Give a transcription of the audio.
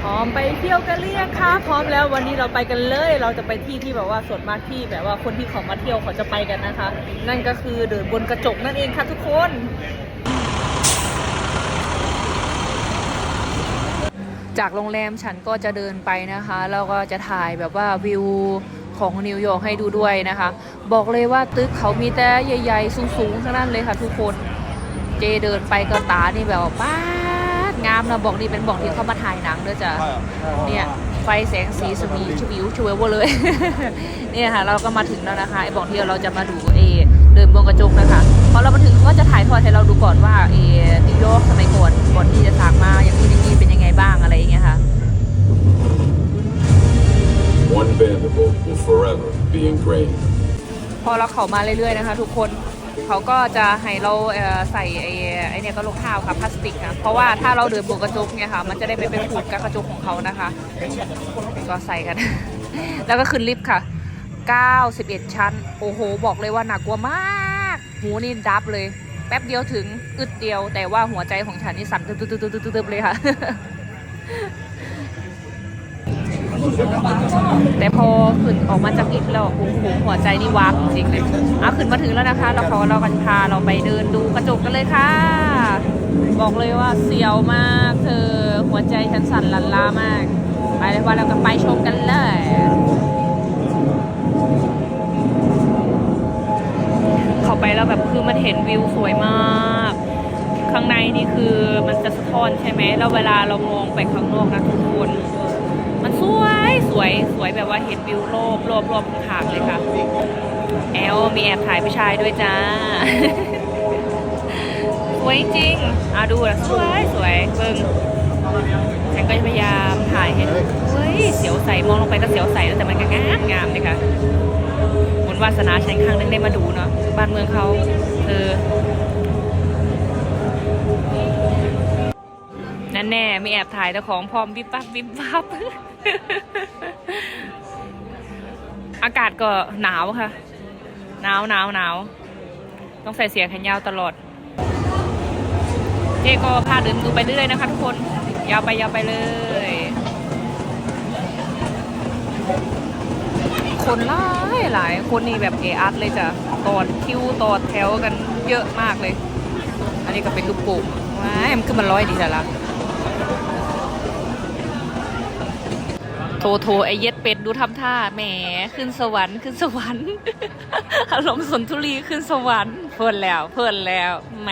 พร้อมไปเที่ยวกันหรือยังคะพร้อมแล้ววันนี้เราไปกันเลย เราจะไปที่ที่แบบว่าส่วนมากที่แบบว่าคนที่เขามาเที่ยวเขาจะไปกันนะคะ นั่นก็คือเดินบนกระจกนั่นเองค่ะทุกคนจากโรงแรมฉันก็จะเดินไปนะคะแล้วก็จะถ่ายแบบว่าวิวของนิวยอร์กให้ดูด้วยนะคะ บอกเลยว่าตึกเขามีแต่ใหญ่ๆ สูงๆทั้งนั้นเลยค่ะทุกคน เจเดินไปก็ตานี่แบบว่าป้า งามนะบอกนี่เป็นบอกที่เขามาถ่ายหนังเด้อจ้ะเนี่ยไฟแสงสีสวีชวิวชเวเวอร์เลยเนี่ยค่ะ เราก็มาถึงแล้วนะคะไอ้บอกที่เราจะมาดูเอเดินบนกระจกนะคะพอเรามาถึงเขาก็จะถ่ายทอดให้เราดูก่อนว่าเอนิวยอร์กสมัยก่อนก่อนที่จะสร้างมาอย่างนี้อย่างนี้เป็นยังไงบ้างอะไรอย่างเงี้ยค่ะ One Vanderbilt will forever be engraved. พอเราเข้ามาเรื่อยๆนะคะ ทุกคน เขาก็จะให้เราเใส่ไอ้ไอ้เนี่ยก็รองเท้าค่ะพลาสติกนะเพราะว่าถ้าเราเดินบนกระจกเนี่ยค่ะมันจะได้ไม่ไปขูดกับกระจกของเขานะคะ ก็ใส่กัน แล้วก็ขึ้นลิฟต์ค่ะ 91 ชั้น โอ้โห บอกเลยว่าหนักกว่ามาก หูนี่ดับเลย แป๊บเดียวถึงอึดเดียว แต่ว่าหัวใจของฉันนี่สั่นตึ๊บๆๆๆเลยค่ะ แต่พอขึ้นออกมาจากลิฟต์แล้วโอ้โหหัวใจนี่วาบจริงเลยอะขึ้นมาถึงแล้วนะคะ เราขอเรากันพาเราไปเดินดูกระจกกันเลยค่ะ บอกเลยว่าเสียวมากเธอหัวใจฉันสั่นลันลามาก ไปเลยว่าเราก็ไปชมกันเลยเข้าไปแล้วแบบคือมันเห็นวิวสวยมาก ข้างในนี่คือมันจะสะท้อนใช่ไหมแล้วเวลาเรามองไปข้างนอกนะทุกคน มันสวยสวยสวยแบบว่าเห็นวิวรอบรอบรอบข้างเลยค่ะ แอลมีแอบถ่ายผู้ชายด้วยจ้า สวยจริงอะดูนะสวยสวยเบิ่งฉันก็จะพยายามถ่ายให้ดูเฮ้ยเสียวใสมองลงไปก็เสียวใสแล้วแต่มันก็งามงามเลยค่ะบุญวาสนาฉันครั้งนึงได้มาดูเนาะบ้านเมืองเขาเออนั่นแน่มีแอบถ่ายแต่ของพร้อมวิบวับวิบวับ อากาศก็หนาวค่ะ หนาวหนาวหนาวต้องใส่เสียงแขนยาวตลอด เจก็พาเดินดูไปเรื่อยนะคะทุกคน ยาวไปยาวไปเลย คนหลายหลายคนนี่แบบเออัดเลยจ้ะต่อคิวต่อแถวกันเยอะมากเลย อันนี้ก็เป็นลูกโป่งว้ายมันขึ้นมาร้อยดีแต่ละ โทโทไอเย็ดเป็ดดูทำท่าแหมขึ้นสวรรค์ขึ้นสวรรค์อารมณ์สนทุลีขึ้นสวรรค์เพิ่นแล้วเพิ่นแล้วแหม